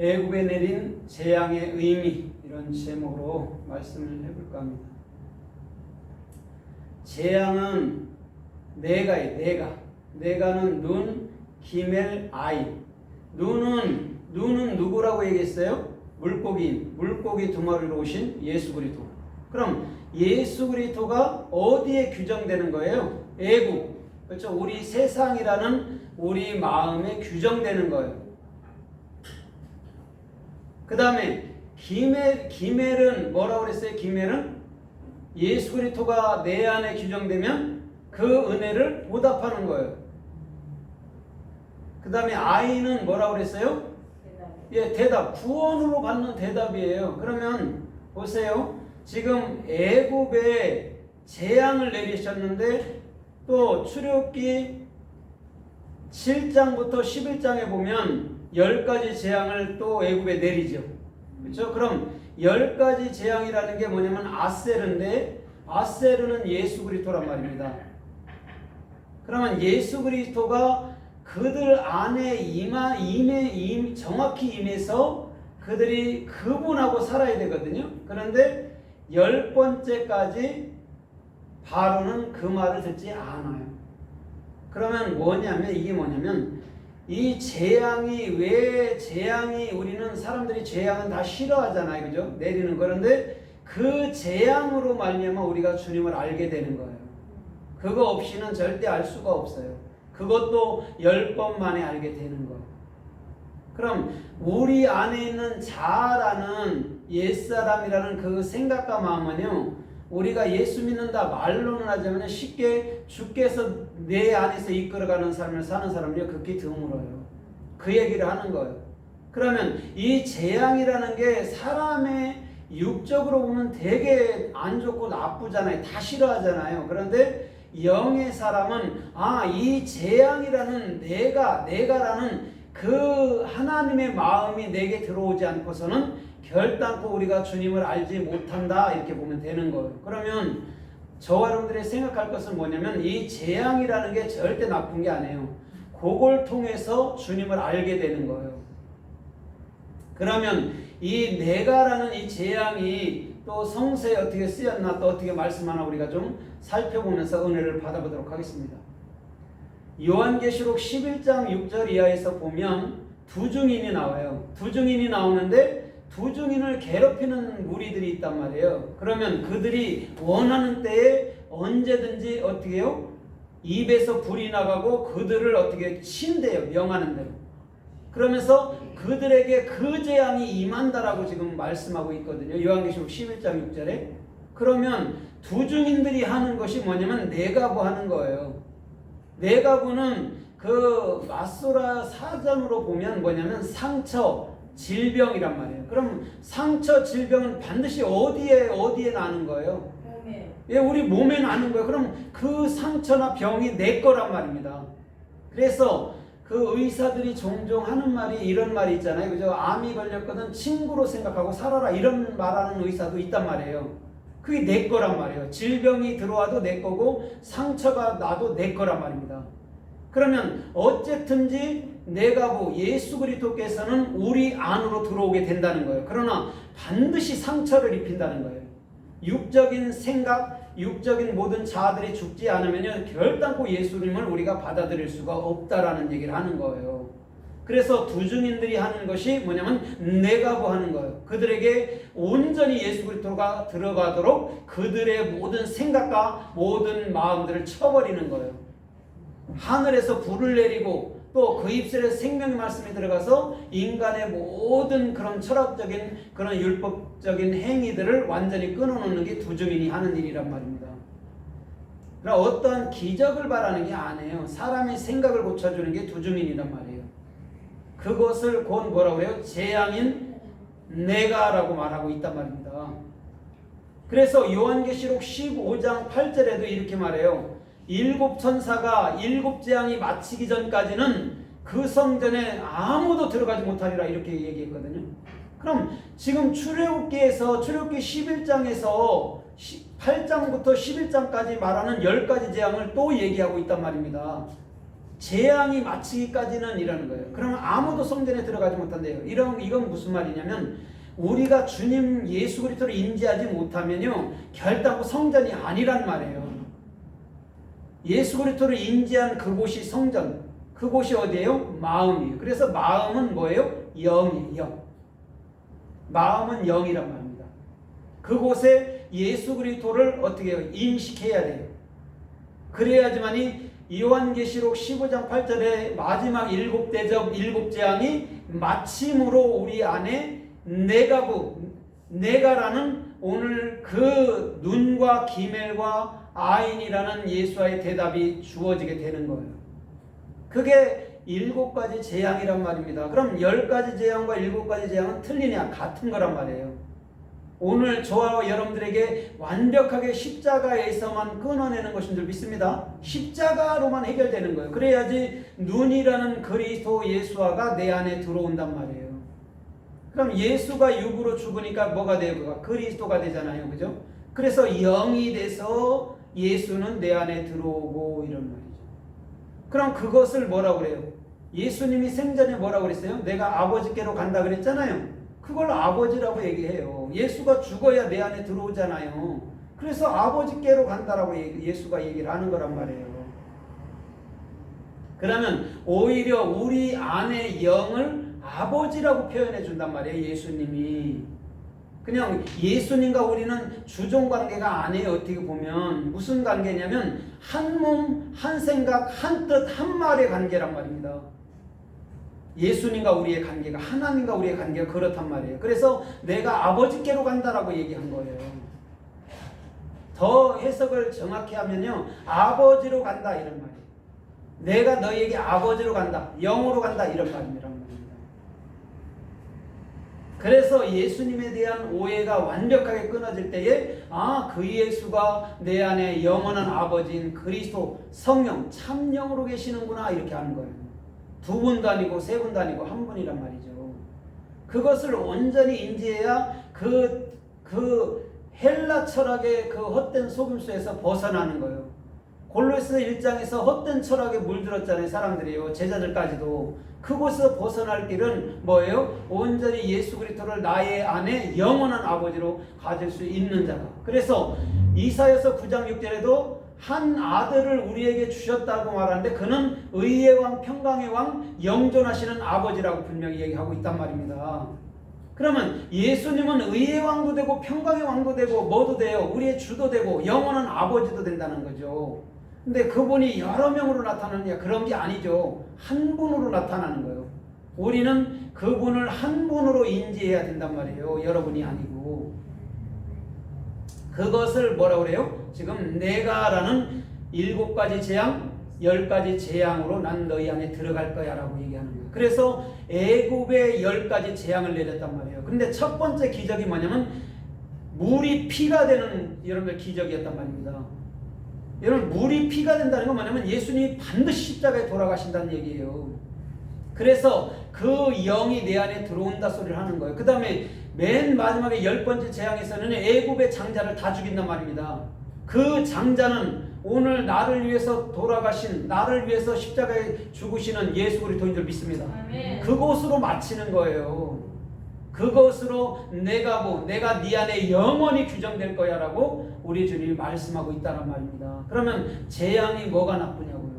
애굽에 내린 재앙의 의미 이런 제목으로 말씀을 해볼까 합니다. 재앙은 내가에 내가 내가는 눈 기멜 아이 눈은 눈은 누구라고 얘기했어요? 물고기 물고기 두 마리로 오신 예수 그리스도. 그럼 예수 그리스도가 어디에 규정되는 거예요? 애국. 그렇죠? 우리 세상이라는 우리 마음에 규정되는 거예요. 그 다음에 기멜 기멜은 뭐라고 그랬어요? 기멜은 예수 그리스도가 내 안에 규정되면 그 은혜를 보답하는 거예요. 그 다음에 아이는 뭐라고 그랬어요? 예, 대답. 구원으로 받는 대답이에요. 그러면 보세요. 지금 애굽에 재앙을 내리셨는데 또 출애굽기 7장부터 11장에 보면 10가지 재앙을 또 애굽에 내리죠. 그렇죠? 그럼 10가지 재앙이라는 게 뭐냐면 아세르인데 아세르는 예수 그리스도란 말입니다. 그러면 예수 그리스도가 그들 안에 임하 임해 임 정확히 임해서 그들이 그분하고 살아야 되거든요. 그런데 열 번째까지 바로는 그 말을 듣지 않아요. 그러면 뭐냐면 이게 뭐냐면 이 재앙이 왜 재앙이 우리는 사람들이 재앙은 다 싫어하잖아요. 그죠? 내리는 그런데 그 재앙으로 말미암아 우리가 주님을 알게 되는 거예요. 그거 없이는 절대 알 수가 없어요. 그것도 열 번 만에 알게 되는 거예요. 그럼 우리 안에 있는 자라는 옛사람이라는 그 생각과 마음은요. 우리가 예수 믿는다 말로는 하지만 쉽게 주께서 내 안에서 이끌어가는 삶을 사는 사람이 극히 드물어요. 그 얘기를 하는 거예요. 그러면 이 재앙이라는 게 사람의 육적으로 보면 되게 안 좋고 나쁘잖아요. 다 싫어하잖아요. 그런데 영의 사람은 아, 이 재앙이라는 내가, 내가라는 그 하나님의 마음이 내게 들어오지 않고서는 결단코 우리가 주님을 알지 못한다 이렇게 보면 되는 거예요. 그러면 저와 여러분들이 생각할 것은 뭐냐면 이 재앙이라는 게 절대 나쁜 게 아니에요. 그걸 통해서 주님을 알게 되는 거예요. 그러면 이 내가라는 이 재앙이 또 성서에 어떻게 쓰였나 또 어떻게 말씀 하나 우리가 좀 살펴보면서 은혜를 받아보도록 하겠습니다. 요한계시록 11장 6절 이하에서 보면 두 증인이 나와요. 두 증인이 나오는데 두 증인을 괴롭히는 무리들이 있단 말이에요. 그러면 그들이 원하는 때에 언제든지 어떻게 해요? 입에서 불이 나가고 그들을 어떻게 친대요. 명하는 대로. 그러면서 그들에게 그 재앙이 임한다라고 지금 말씀하고 있거든요. 요한계시록 11장 6절에. 그러면 두 증인들이 하는 것이 뭐냐면 내가부 하는 거예요. 내가부는 그 마소라 사전으로 보면 뭐냐면 상처, 질병이란 말이에요. 그럼 상처, 질병은 반드시 어디에 어디에 나는 거예요? 몸에 예, 우리 몸에 나는 거예요. 그럼 그 상처나 병이 내 거란 말입니다. 그래서 그 의사들이 종종 하는 말이 이런 말이 있잖아요. 그죠? 암이 걸렸거든 친구로 생각하고 살아라 이런 말하는 의사도 있단 말이에요. 그게 내 거란 말이에요. 질병이 들어와도 내 거고 상처가 나도 내 거란 말입니다. 그러면 어쨌든지 내가 뭐 예수 그리스도께서는 우리 안으로 들어오게 된다는 거예요. 그러나 반드시 상처를 입힌다는 거예요. 육적인 생각, 육적인 모든 자아들이 죽지 않으면 결단코 예수님을 우리가 받아들일 수가 없다라는 얘기를 하는 거예요. 그래서 두 증인들이 하는 것이 뭐냐면 내가부 하는 거예요. 그들에게 온전히 예수 그리스도가 들어가도록 그들의 모든 생각과 모든 마음들을 쳐버리는 거예요. 하늘에서 불을 내리고 또 그 입술에 생명의 말씀이 들어가서 인간의 모든 그런 철학적인 그런 율법적인 행위들을 완전히 끊어놓는 게두 증인이 하는 일이란 말입니다. 그러나 어떠한 기적을 바라는 게 아니에요. 사람의 생각을 고쳐주는 게두 증인이란 말이에요. 그것을 곧 뭐라고 그래요? 재앙인 내가라고 말하고 있단 말입니다. 그래서 요한계시록 15장 8절에도 이렇게 말해요. 일곱 천사가 일곱 재앙이 마치기 전까지는 그 성전에 아무도 들어가지 못하리라 이렇게 얘기했거든요. 그럼 지금 출애굽기에서 출애굽기 11장에서 8장부터 11장까지 말하는 10가지 재앙을 또 얘기하고 있단 말입니다. 재앙이 마치기까지는 이러는 거예요. 그러면 아무도 성전에 들어가지 못한대요. 이런 이건 무슨 말이냐면 우리가 주님 예수 그리스도를 인지하지 못하면요 결단코 성전이 아니란 말이에요. 예수 그리스도를 인지한 그곳이 성전. 그곳이 어디예요? 마음이에요. 그래서 마음은 뭐예요? 영이에요. 영. 마음은 영이란 말입니다. 그곳에 예수 그리스도를 어떻게 해요? 인식해야 돼요. 그래야지만이 요한계시록 15장 8절에 마지막 일곱 대접 일곱 재앙이 마침으로 우리 안에 내가고 내가라는 오늘 그 눈과 기멜과 아인이라는 예수와의 대답이 주어지게 되는 거예요. 그게 일곱 가지 재앙이란 말입니다. 그럼 열 가지 재앙과 일곱 가지 재앙은 틀리냐? 같은 거란 말이에요. 오늘 저와 여러분들에게 완벽하게 십자가에서만 끊어내는 것인 줄 믿습니다. 십자가로만 해결되는 거예요. 그래야지 눈이라는 그리스도 예수화가 내 안에 들어온단 말이에요. 그럼 예수가 육으로 죽으니까 뭐가? 그가 그리스도가 되잖아요. 그죠? 그래서 영이 돼서 예수는 내 안에 들어오고 이런 말이죠. 그럼 그것을 뭐라고 그래요? 예수님이 생전에 뭐라고 그랬어요? 내가 아버지께로 간다 그랬잖아요. 그걸 아버지라고 얘기해요. 예수가 죽어야 내 안에 들어오잖아요. 그래서 아버지께로 간다라고 예수가 얘기를 하는 거란 말이에요. 그러면 오히려 우리 안의 영을 아버지라고 표현해 준단 말이에요. 예수님이. 그냥 예수님과 우리는 주종 관계가 아니에요. 어떻게 보면 무슨 관계냐면 한 몸, 한 생각, 한 뜻, 한 말의 관계란 말입니다. 예수님과 우리의 관계가 하나님과 우리의 관계가 그렇단 말이에요. 그래서 내가 아버지께로 간다라고 얘기한 거예요. 더 해석을 정확히 하면요. 아버지로 간다 이런 말이에요. 내가 너에게 아버지로 간다. 영으로 간다 이런 말입니다. 그래서 예수님에 대한 오해가 완벽하게 끊어질 때에 아, 그 예수가 내 안에 영원한 아버지인 그리스도 성령 참영으로 계시는구나 이렇게 하는 거예요. 두 분도 아니고 세 분도 아니고 한 분이란 말이죠. 그것을 온전히 인지해야 그, 그 헬라 철학의 그 헛된 속임수에서 벗어나는 거예요. 골로스 1장에서 헛된 철학에 물들었잖아요. 사람들이요. 제자들까지도. 그곳에서 벗어날 길은 뭐예요? 온전히 예수 그리스도를 나의 안에 영원한 아버지로 가질 수 있는 자가. 그래서 이사여서 9장 6절에도 한 아들을 우리에게 주셨다고 말하는데 그는 의의 왕 평강의 왕 영존하시는 아버지라고 분명히 얘기하고 있단 말입니다. 그러면 예수님은 의의 왕도 되고 평강의 왕도 되고 뭐도 돼요. 우리의 주도 되고 영원한 아버지도 된다는 거죠. 근데 그분이 여러 명으로 나타나느냐 그런 게 아니죠. 한 분으로 나타나는 거예요. 우리는 그분을 한 분으로 인지해야 된단 말이에요. 여러분이 아니고. 그것을 뭐라고 그래요? 지금 내가라는 일곱 가지 재앙, 열 가지 재앙으로 난 너희 안에 들어갈 거야라고 얘기하는 거예요. 그래서 애굽에 열 가지 재앙을 내렸단 말이에요. 근데 첫 번째 기적이 뭐냐면 물이 피가 되는 여러분들 기적이었단 말입니다. 여러분 물이 피가 된다는 건 뭐냐면 예수님이 반드시 십자가에 돌아가신다는 얘기예요. 그래서 그 영이 내 안에 들어온다 소리를 하는 거예요. 그 다음에 맨 마지막에 열 번째 재앙에서는 애굽의 장자를 다 죽인단 말입니다. 그 장자는 오늘 나를 위해서 돌아가신 나를 위해서 십자가에 죽으시는 예수 그리스도인 줄 믿습니다. 아멘. 그곳으로 마치는 거예요. 그것으로 내가 뭐 내가 네 안에 영원히 규정될 거야라고 우리 주님이 말씀하고 있다는 말입니다. 그러면 재앙이 뭐가 나쁘냐고요?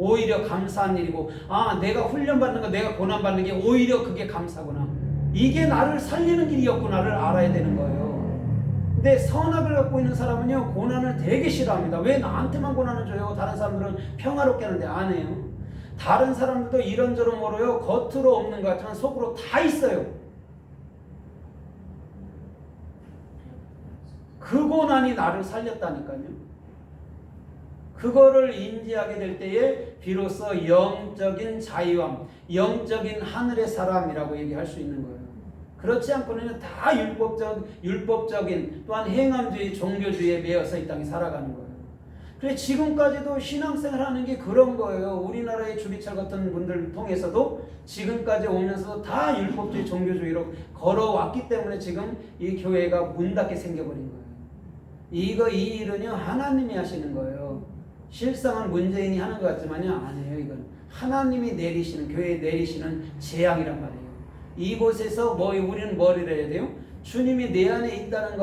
오히려 감사한 일이고 아 내가 훈련 받는 거 내가 고난 받는 게 오히려 그게 감사구나. 이게 나를 살리는 길이었구나를 알아야 되는 거예요. 근데 선악을 갖고 있는 사람은요 고난을 되게 싫어합니다. 왜 나한테만 고난을 줘요? 다른 사람들은 평화롭게 하는데 안 해요. 다른 사람들도 이런저런 뭐로요 겉으로 없는 것 같지만 속으로 다 있어요. 그 고난이 나를 살렸다니까요. 그거를 인지하게 될 때에 비로소 영적인 자유함, 영적인 하늘의 사람이라고 얘기할 수 있는 거예요. 그렇지 않고는 다 율법적, 율법적인 또한 행함주의, 종교주의에 매여서 이 땅에 살아가는 거예요. 그래 지금까지도 신앙생활 하는 게 그런 거예요. 우리나라의 주비철 같은 분들 통해서도 지금까지 오면서 다 율법주의, 종교주의로 걸어왔기 때문에 지금 이 교회가 문 닫게 생겨버린 거예요. 이거 이 일은요 하나님이 하시는 거예요. 실상은 문재인이 하는 것 같지만요 아니에요 이건 하나님이 내리시는 교회에 내리시는 재앙이란 말이에요. 이곳에서 뭐 우리는 뭘 해야 돼요? 주님이 내 안에 있다는 거